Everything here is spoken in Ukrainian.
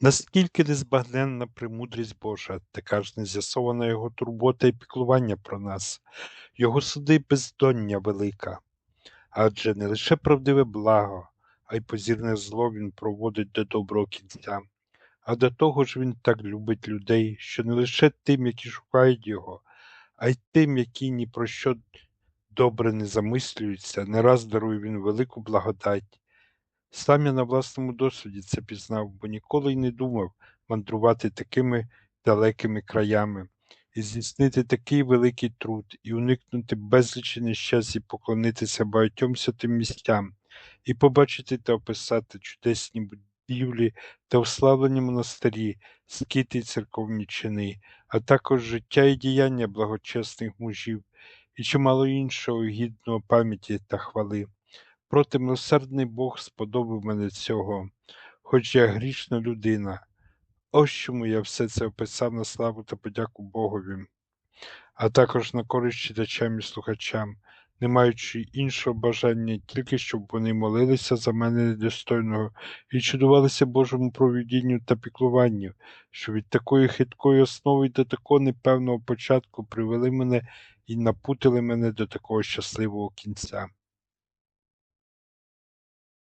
Наскільки незбагненна премудрість Божа, така ж нез'ясована його турбота і піклування про нас, його суди бездоння велика. Адже не лише правдиве благо, а й позірне зло він проводить до доброго кінця. А до того ж він так любить людей, що не лише тим, які шукають його, а й тим, які ні про що добре не замислюються, не раз дарує він велику благодать. Сам я на власному досвіді це пізнав, бо ніколи й не думав мандрувати такими далекими краями, і здійснити такий великий труд, і уникнути безлічі нещасть, і поклонитися багатьом святим місцям, і побачити та описати чудесні будівлі та уславлені монастирі, скити й церковні чини, а також життя і діяння благочесних мужів, і чимало іншого гідного пам'яті та хвали. Проти милосердний Бог сподобав мене цього, хоч я грішна людина. Ось чому я все це описав на славу та подяку Богові, а також на користь читачам і слухачам, не маючи іншого бажання, тільки щоб вони молилися за мене недостойного і чудувалися Божому провідінню та піклуванню, що від такої хиткої основи до такого непевного початку привели мене і напутили мене до такого щасливого кінця.